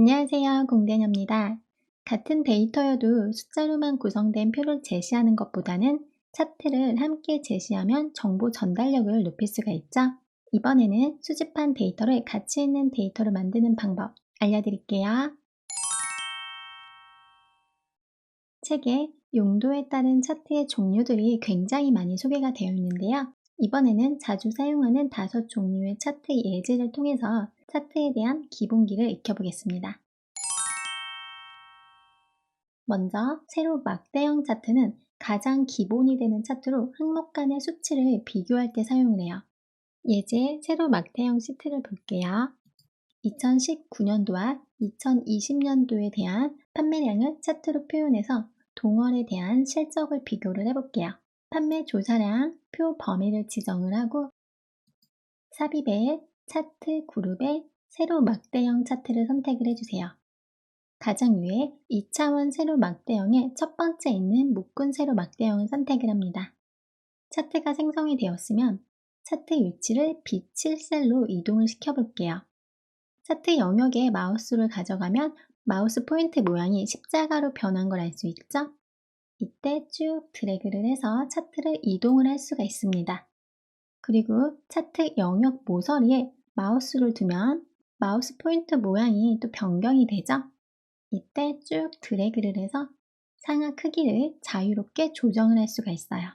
안녕하세요. 공대녀입니다. 같은 데이터여도 숫자로만 구성된 표를 제시하는 것보다는 차트를 함께 제시하면 정보 전달력을 높일 수가 있죠. 이번에는 수집한 데이터를 가치 있는 데이터로 만드는 방법 알려드릴게요. 책에 용도에 따른 차트의 종류들이 굉장히 많이 소개가 되어 있는데요. 이번에는 자주 사용하는 다섯 종류의 차트 예제를 통해서 차트에 대한 기본기를 익혀보겠습니다. 먼저 세로 막대형 차트는 가장 기본이 되는 차트로 항목 간의 수치를 비교할 때 사용을 해요. 예제 세로 막대형 시트를 볼게요. 2019년도와 2020년도에 대한 판매량을 차트로 표현해서 동월에 대한 실적을 비교를 해볼게요. 판매 조사량, 표 범위를 지정을 하고 삽입에 차트 그룹에 세로 막대형 차트를 선택을 해주세요. 가장 위에 2차원 세로 막대형의 첫 번째 있는 묶은 세로 막대형을 선택을 합니다. 차트가 생성이 되었으면 차트 위치를 B7 셀로 이동을 시켜볼게요. 차트 영역에 마우스를 가져가면 마우스 포인트 모양이 십자가로 변한 걸 알 수 있죠? 이때 쭉 드래그를 해서 차트를 이동을 할 수가 있습니다. 그리고 차트 영역 모서리에 마우스를 두면 마우스 포인트 모양이 또 변경이 되죠? 이때 쭉 드래그를 해서 상하 크기를 자유롭게 조정을 할 수가 있어요.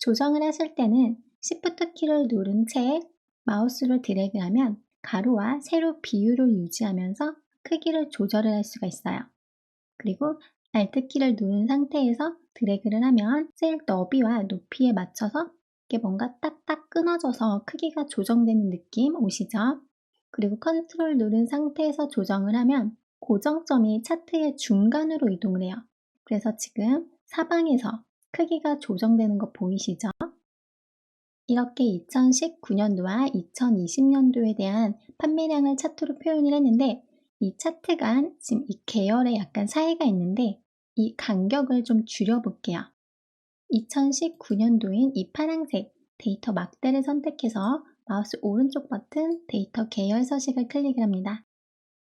조정을 하실 때는 Shift 키를 누른 채 마우스를 드래그하면 가로와 세로 비율을 유지하면서 크기를 조절을 할 수가 있어요. 그리고 Alt 키를 누른 상태에서 드래그를 하면 셀 너비와 높이에 맞춰서 이게 뭔가 딱딱 끊어져서 크기가 조정되는 느낌 오시죠? 그리고 컨트롤 누른 상태에서 조정을 하면 고정점이 차트의 중간으로 이동을 해요. 그래서 지금 사방에서 크기가 조정되는 거 보이시죠? 이렇게 2019년도와 2020년도에 대한 판매량을 차트로 표현을 했는데 이 차트 간 지금 이 계열에 약간 사이가 있는데 이 간격을 좀 줄여볼게요. 2019년도인 이 파란색 데이터 막대를 선택해서 마우스 오른쪽 버튼 데이터 계열 서식을 클릭을 합니다.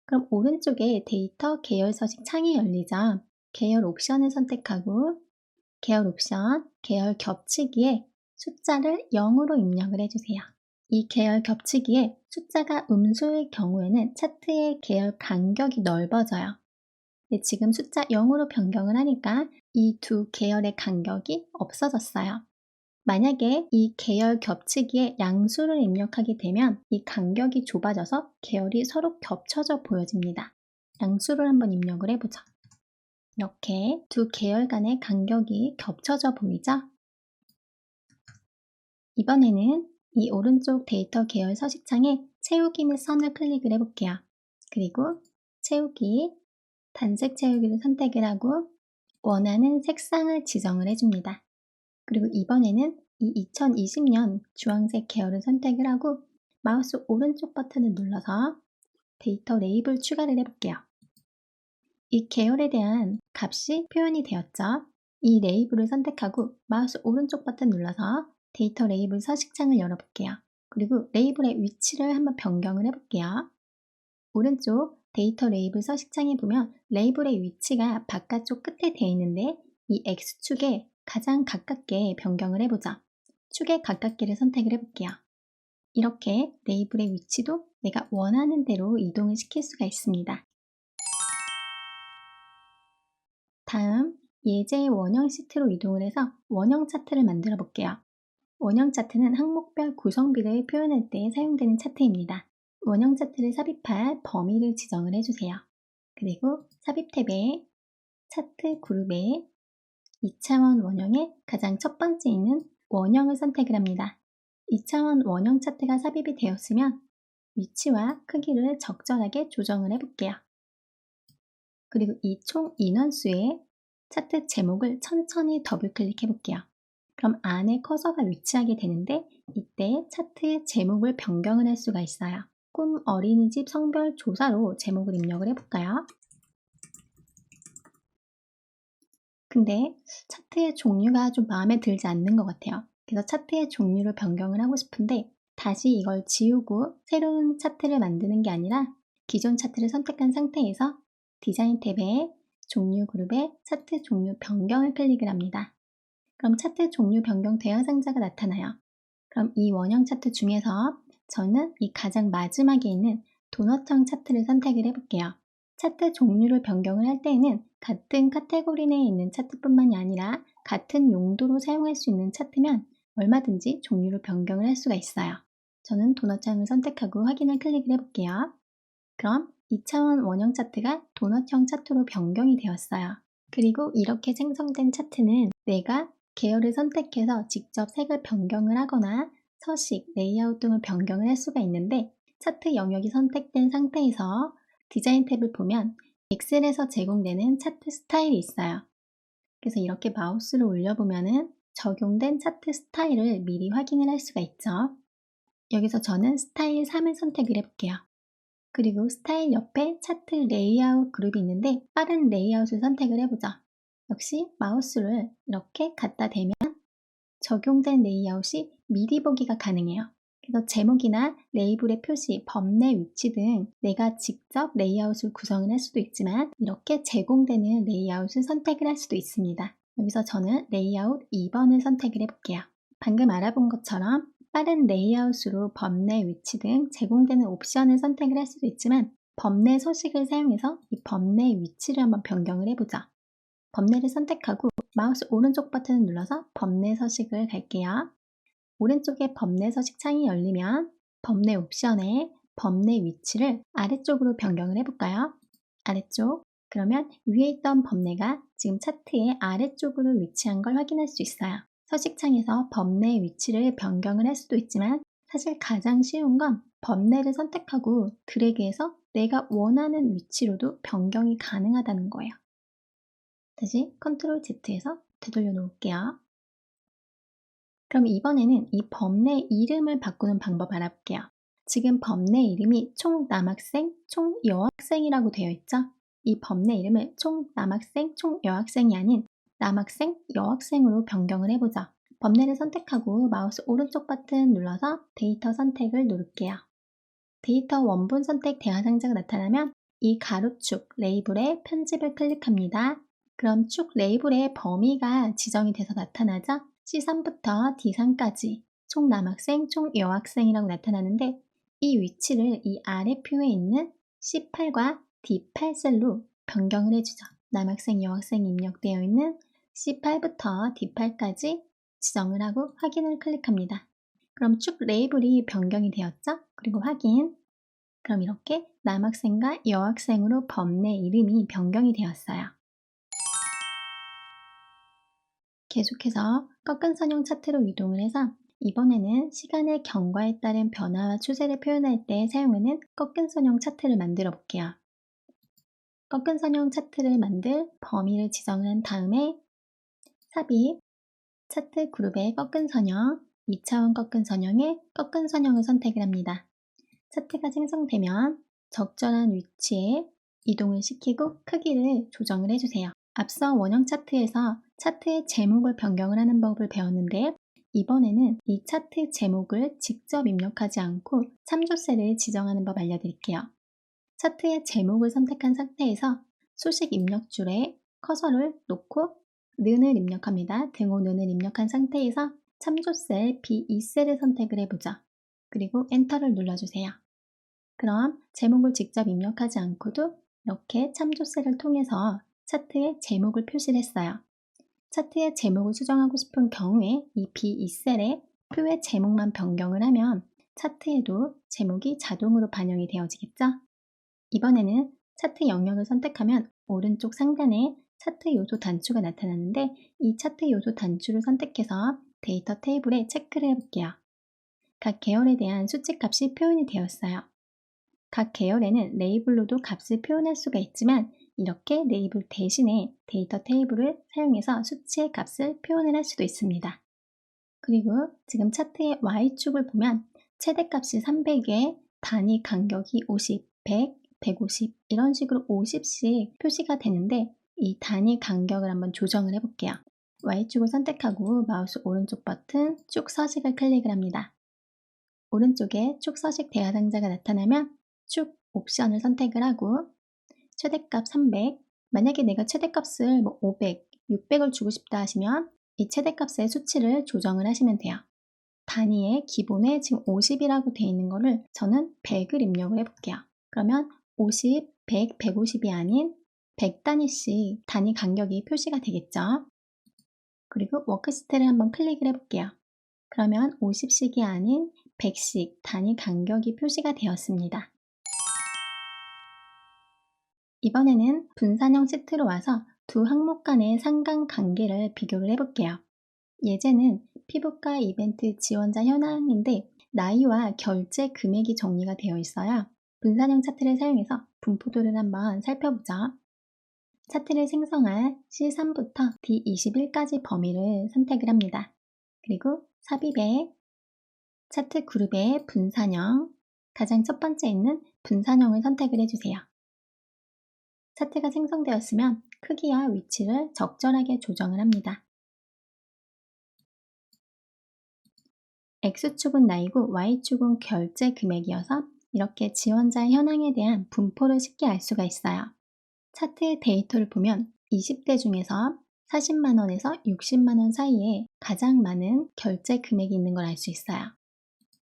그럼 오른쪽에 데이터 계열 서식 창이 열리죠. 계열 옵션을 선택하고 계열 옵션, 계열 겹치기에 숫자를 0으로 입력을 해주세요. 이 계열 겹치기에 숫자가 음수일 경우에는 차트의 계열 간격이 넓어져요. 지금 숫자 0으로 변경을 하니까 이 두 계열의 간격이 없어졌어요. 만약에 이 계열 겹치기에 양수를 입력하게 되면 이 간격이 좁아져서 계열이 서로 겹쳐져 보여집니다. 양수를 한번 입력을 해보죠. 이렇게 두 계열 간의 간격이 겹쳐져 보이죠? 이번에는 이 오른쪽 데이터 계열 서식창에 채우기 및 선을 클릭을 해볼게요. 그리고 채우기, 단색 채우기를 선택을 하고 원하는 색상을 지정을 해줍니다. 그리고 이번에는 이 2020년 주황색 계열을 선택을 하고 마우스 오른쪽 버튼을 눌러서 데이터 레이블 추가를 해볼게요. 이 계열에 대한 값이 표현이 되었죠. 이 레이블을 선택하고 마우스 오른쪽 버튼 눌러서 데이터 레이블 서식창을 열어볼게요. 그리고 레이블의 위치를 한번 변경을 해볼게요. 오른쪽 데이터 레이블 서 식창에 보면 레이블의 위치가 바깥쪽 끝에 되어 있는데 이 X축에 가장 가깝게 변경을 해보자. 축에 가깝게를 선택을 해볼게요. 이렇게 레이블의 위치도 내가 원하는 대로 이동을 시킬 수가 있습니다. 다음 예제의 원형 시트로 이동을 해서 원형 차트를 만들어 볼게요. 원형 차트는 항목별 구성비를 표현할 때 사용되는 차트입니다. 원형 차트를 삽입할 범위를 지정을 해주세요. 그리고 삽입 탭에 차트 그룹에 2차원 원형의 가장 첫 번째 있는 원형을 선택을 합니다. 2차원 원형 차트가 삽입이 되었으면 위치와 크기를 적절하게 조정을 해볼게요. 그리고 이 총 인원수의 차트 제목을 천천히 더블 클릭해 볼게요. 그럼 안에 커서가 위치하게 되는데 이때 차트의 제목을 변경을 할 수가 있어요. 꿈 어린이집 성별 조사로 제목을 입력을 해볼까요? 근데 차트의 종류가 좀 마음에 들지 않는 것 같아요. 그래서 차트의 종류를 변경을 하고 싶은데 다시 이걸 지우고 새로운 차트를 만드는 게 아니라 기존 차트를 선택한 상태에서 디자인 탭에 종류 그룹에 차트 종류 변경을 클릭을 합니다. 그럼 차트 종류 변경 대화 상자가 나타나요. 그럼 이 원형 차트 중에서 저는 이 가장 마지막에 있는 도넛형 차트를 선택을 해볼게요. 차트 종류를 변경을 할 때에는 같은 카테고리 내에 있는 차트뿐만이 아니라 같은 용도로 사용할 수 있는 차트면 얼마든지 종류를 변경을 할 수가 있어요. 저는 도넛형을 선택하고 확인을 클릭을 해볼게요. 그럼 2차원 원형 차트가 도넛형 차트로 변경이 되었어요. 그리고 이렇게 생성된 차트는 내가 계열을 선택해서 직접 색을 변경을 하거나 서식, 레이아웃 등을 변경을 할 수가 있는데 차트 영역이 선택된 상태에서 디자인 탭을 보면 엑셀에서 제공되는 차트 스타일이 있어요. 그래서 이렇게 마우스를 올려보면 적용된 차트 스타일을 미리 확인을 할 수가 있죠. 여기서 저는 스타일 3을 선택을 해볼게요. 그리고 스타일 옆에 차트 레이아웃 그룹이 있는데 빠른 레이아웃을 선택을 해보죠. 역시 마우스를 이렇게 갖다 대면 적용된 레이아웃이 미리 보기가 가능해요. 그래서 제목이나 레이블의 표시, 범내 위치 등 내가 직접 레이아웃을 구성을 할 수도 있지만 이렇게 제공되는 레이아웃을 선택을 할 수도 있습니다. 여기서 저는 레이아웃 2번을 선택을 해볼게요. 방금 알아본 것처럼 빠른 레이아웃으로 범내 위치 등 제공되는 옵션을 선택을 할 수도 있지만 범내 서식을 사용해서 이 범내 위치를 한번 변경을 해보죠. 범내를 선택하고 마우스 오른쪽 버튼을 눌러서 범내 서식을 갈게요. 오른쪽에 범내 서식 창이 열리면 범내 옵션에 범내 위치를 아래쪽으로 변경을 해볼까요? 아래쪽. 그러면 위에 있던 범내가 지금 차트의 아래쪽으로 위치한 걸 확인할 수 있어요. 서식창에서 범내의 위치를 변경을 할 수도 있지만 사실 가장 쉬운 건 범내를 선택하고 드래그해서 내가 원하는 위치로도 변경이 가능하다는 거예요. 다시 컨트롤 Z에서 되돌려 놓을게요. 그럼 이번에는 이 범내 이름을 바꾸는 방법 알아볼게요. 지금 범내 이름이 총 남학생, 총 여학생이라고 되어 있죠? 이 범내 이름을 총 남학생, 총 여학생이 아닌 남학생, 여학생으로 변경을 해보자. 범례를 선택하고 마우스 오른쪽 버튼 눌러서 데이터 선택을 누를게요. 데이터 원본 선택 대화 상자가 나타나면 이 가로축 레이블에 편집을 클릭합니다. 그럼 축 레이블의 범위가 지정이 돼서 나타나죠? C3부터 D3까지 총 남학생, 총 여학생이라고 나타나는데 이 위치를 이 아래 표에 있는 C8과 D8셀로 변경을 해주죠. 남학생, 여학생이 입력되어 있는 C8부터 D8까지 지정을 하고 확인을 클릭합니다. 그럼 쭉 레이블이 변경이 되었죠? 그리고 확인. 그럼 이렇게 남학생과 여학생으로 범내 이름이 변경이 되었어요. 계속해서 꺾은 선형 차트로 이동을 해서 이번에는 시간의 경과에 따른 변화와 추세를 표현할 때 사용하는 꺾은 선형 차트를 만들어 볼게요. 꺾은 선형 차트를 만들 범위를 지정을 한 다음에 삽입, 차트 그룹의 꺾은 선형, 2차원 꺾은 선형의 꺾은 선형을 선택을 합니다. 차트가 생성되면 적절한 위치에 이동을 시키고 크기를 조정을 해주세요. 앞서 원형 차트에서 차트의 제목을 변경을 하는 법을 배웠는데 이번에는 이 차트 제목을 직접 입력하지 않고 참조셀을 지정하는 법 알려드릴게요. 차트의 제목을 선택한 상태에서 소식 입력 줄에 커서를 놓고 는을 입력합니다. 등호 는을 입력한 상태에서 참조셀 B2셀을 선택을 해보죠. 그리고 엔터를 눌러주세요. 그럼 제목을 직접 입력하지 않고도 이렇게 참조셀을 통해서 차트에 제목을 표시를 했어요. 차트의 제목을 수정하고 싶은 경우에 이 B2셀에 표의 제목만 변경을 하면 차트에도 제목이 자동으로 반영이 되어지겠죠? 이번에는 차트 영역을 선택하면 오른쪽 상단에 차트 요소 단추가 나타나는데 이 차트 요소 단추를 선택해서 데이터 테이블에 체크를 해볼게요. 각 계열에 대한 수치 값이 표현이 되었어요. 각 계열에는 레이블로도 값을 표현할 수가 있지만 이렇게 레이블 대신에 데이터 테이블을 사용해서 수치의 값을 표현을 할 수도 있습니다. 그리고 지금 차트의 Y축을 보면 최대값이 300에 단위 간격이 50, 100, 150 이런 식으로 50씩 표시가 되는데 이 단위 간격을 한번 조정을 해볼게요. Y축을 선택하고 마우스 오른쪽 버튼 쭉 서식을 클릭을 합니다. 오른쪽에 축 서식 대화 상자가 나타나면 축 옵션을 선택을 하고 최대값 300 만약에 내가 최대값을 뭐 500, 600을 주고 싶다 하시면 이 최대값의 수치를 조정을 하시면 돼요. 단위에 기본에 지금 50이라고 되어 있는 거를 저는 100을 입력을 해볼게요. 그러면 50, 100, 150이 아닌 100단위씩 단위 간격이 표시가 되겠죠. 그리고 워크시트를 한번 클릭을 해볼게요. 그러면 50씩이 아닌 100씩 단위 간격이 표시가 되었습니다. 이번에는 분산형 시트로 와서 두 항목 간의 상관 관계를 비교를 해볼게요. 예제는 피부과 이벤트 지원자 현황인데 나이와 결제 금액이 정리가 되어 있어요. 분산형 차트를 사용해서 분포도를 한번 살펴보죠. 차트를 생성할 C3부터 D21까지 범위를 선택을 합니다. 그리고 삽입에 차트 그룹의 분산형, 가장 첫 번째 있는 분산형을 선택을 해주세요. 차트가 생성되었으면 크기와 위치를 적절하게 조정을 합니다. X축은 나이고 Y축은 결제 금액이어서 이렇게 지원자의 현황에 대한 분포를 쉽게 알 수가 있어요. 차트의 데이터를 보면 20대 중에서 40만원에서 60만원 사이에 가장 많은 결제 금액이 있는 걸 알 수 있어요.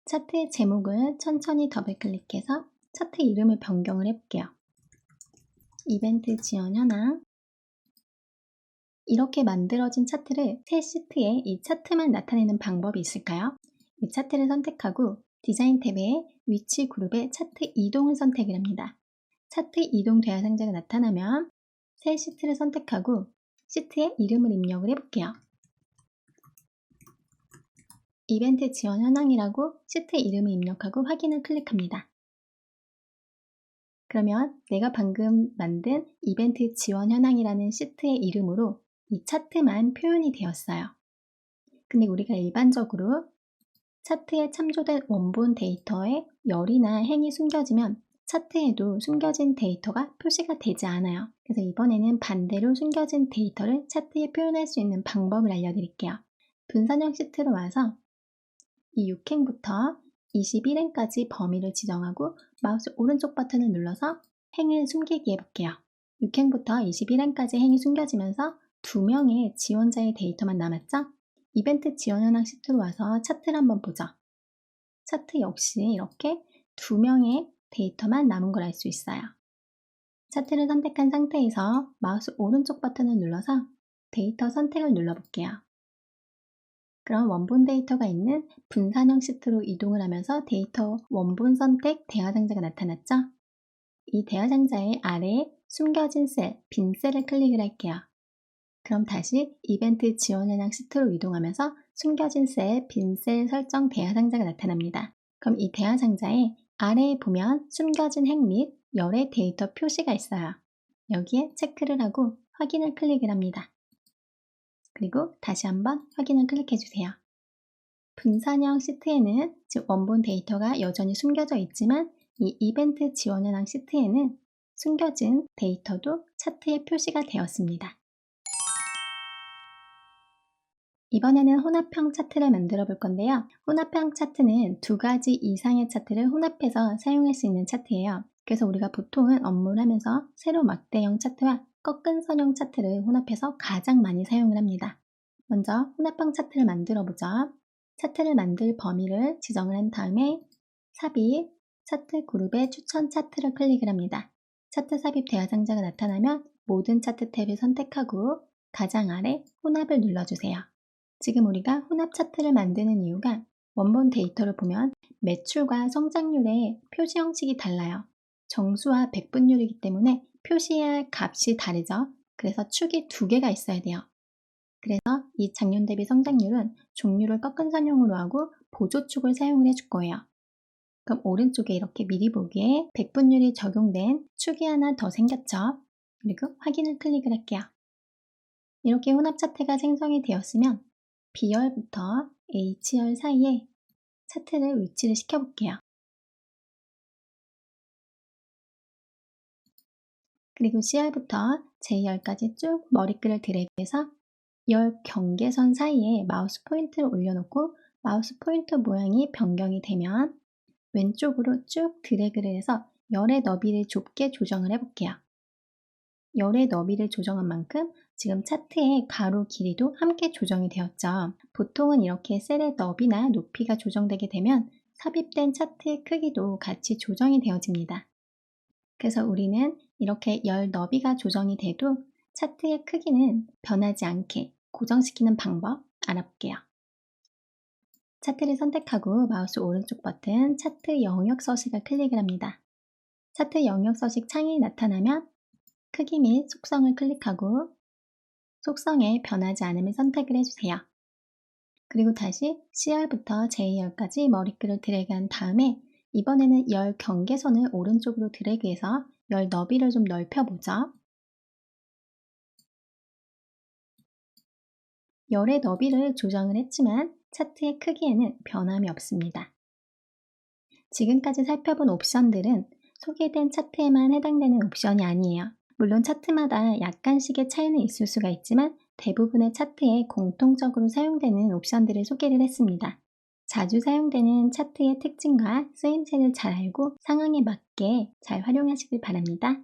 차트의 제목을 천천히 더블 클릭해서 차트 이름을 변경을 해볼게요. 이벤트 지원 현황 이렇게 만들어진 차트를 새 시트에 이 차트만 나타내는 방법이 있을까요? 이 차트를 선택하고 디자인 탭에 위치 그룹의 차트 이동을 선택을 합니다. 차트 이동 대화 상자가 나타나면 새 시트를 선택하고 시트에 이름을 입력을 해볼게요. 이벤트 지원 현황이라고 시트 이름을 입력하고 확인을 클릭합니다. 그러면 내가 방금 만든 이벤트 지원 현황이라는 시트의 이름으로 이 차트만 표현이 되었어요. 근데 우리가 일반적으로 차트에 참조된 원본 데이터에 열이나 행이 숨겨지면 차트에도 숨겨진 데이터가 표시가 되지 않아요. 그래서 이번에는 반대로 숨겨진 데이터를 차트에 표현할 수 있는 방법을 알려드릴게요. 분산형 시트로 와서 이 6행부터 21행까지 범위를 지정하고 마우스 오른쪽 버튼을 눌러서 행을 숨기기 해볼게요. 6행부터 21행까지 행이 숨겨지면서 두 명의 지원자의 데이터만 남았죠? 이벤트 지원 현황 시트로 와서 차트를 한번 보죠. 차트 역시 이렇게 두 명의 데이터만 남은 걸 알 수 있어요. 차트를 선택한 상태에서 마우스 오른쪽 버튼을 눌러서 데이터 선택을 눌러볼게요. 그럼 원본 데이터가 있는 분산형 시트로 이동을 하면서 데이터 원본 선택 대화 상자가 나타났죠? 이 대화 상자의 아래에 숨겨진 셀, 빈 셀을 클릭을 할게요. 그럼 다시 이벤트 지원 현황 시트로 이동하면서 숨겨진 셀, 빈 셀 설정 대화 상자가 나타납니다. 그럼 이 대화 상자에 아래에 보면 숨겨진 핵 및 열의 데이터 표시가 있어요. 여기에 체크를 하고 확인을 클릭을 합니다. 그리고 다시 한번 확인을 클릭해 주세요. 분산형 시트에는 즉 원본 데이터가 여전히 숨겨져 있지만 이 이벤트 지원 현황 시트에는 숨겨진 데이터도 차트에 표시가 되었습니다. 이번에는 혼합형 차트를 만들어 볼 건데요. 혼합형 차트는 두 가지 이상의 차트를 혼합해서 사용할 수 있는 차트예요. 그래서 우리가 보통은 업무를 하면서 세로 막대형 차트와 꺾은 선형 차트를 혼합해서 가장 많이 사용을 합니다. 먼저 혼합형 차트를 만들어 보죠. 차트를 만들 범위를 지정을 한 다음에 삽입, 차트 그룹의 추천 차트를 클릭을 합니다. 차트 삽입 대화 상자가 나타나면 모든 차트 탭을 선택하고 가장 아래 혼합을 눌러주세요. 지금 우리가 혼합 차트를 만드는 이유가 원본 데이터를 보면 매출과 성장률의 표시 형식이 달라요. 정수와 백분율이기 때문에 표시해야 할 값이 다르죠. 그래서 축이 두 개가 있어야 돼요. 그래서 이 작년 대비 성장률은 종류를 꺾은 선형으로 하고 보조축을 사용을 해줄 거예요. 그럼 오른쪽에 이렇게 미리 보기에 백분율이 적용된 축이 하나 더 생겼죠. 그리고 확인을 클릭을 할게요. 이렇게 혼합 차트가 생성이 되었으면 B열부터 H열 사이에 차트를 위치를 시켜볼게요. 그리고 C열부터 J열까지 쭉 머리끈을 드래그해서 열 경계선 사이에 마우스 포인트를 올려놓고 마우스 포인터 모양이 변경이 되면 왼쪽으로 쭉 드래그를 해서 열의 너비를 좁게 조정을 해볼게요. 열의 너비를 조정한 만큼 지금 차트의 가로 길이도 함께 조정이 되었죠. 보통은 이렇게 셀의 너비나 높이가 조정되게 되면 삽입된 차트의 크기도 같이 조정이 되어집니다. 그래서 우리는 이렇게 열 너비가 조정이 돼도 차트의 크기는 변하지 않게 고정시키는 방법 알아볼게요. 차트를 선택하고 마우스 오른쪽 버튼 차트 영역 서식을 클릭을 합니다. 차트 영역 서식 창이 나타나면 크기 및 속성을 클릭하고 속성에 변하지 않음을 선택을 해주세요. 그리고 다시 C열부터 J열까지 머리글을 드래그한 다음에 이번에는 열 경계선을 오른쪽으로 드래그해서 열 너비를 좀 넓혀보죠. 열의 너비를 조정을 했지만 차트의 크기에는 변함이 없습니다. 지금까지 살펴본 옵션들은 소개된 차트에만 해당되는 옵션이 아니에요. 물론 차트마다 약간씩의 차이는 있을 수가 있지만 대부분의 차트에 공통적으로 사용되는 옵션들을 소개를 했습니다. 자주 사용되는 차트의 특징과 쓰임새를 잘 알고 상황에 맞게 잘 활용하시길 바랍니다.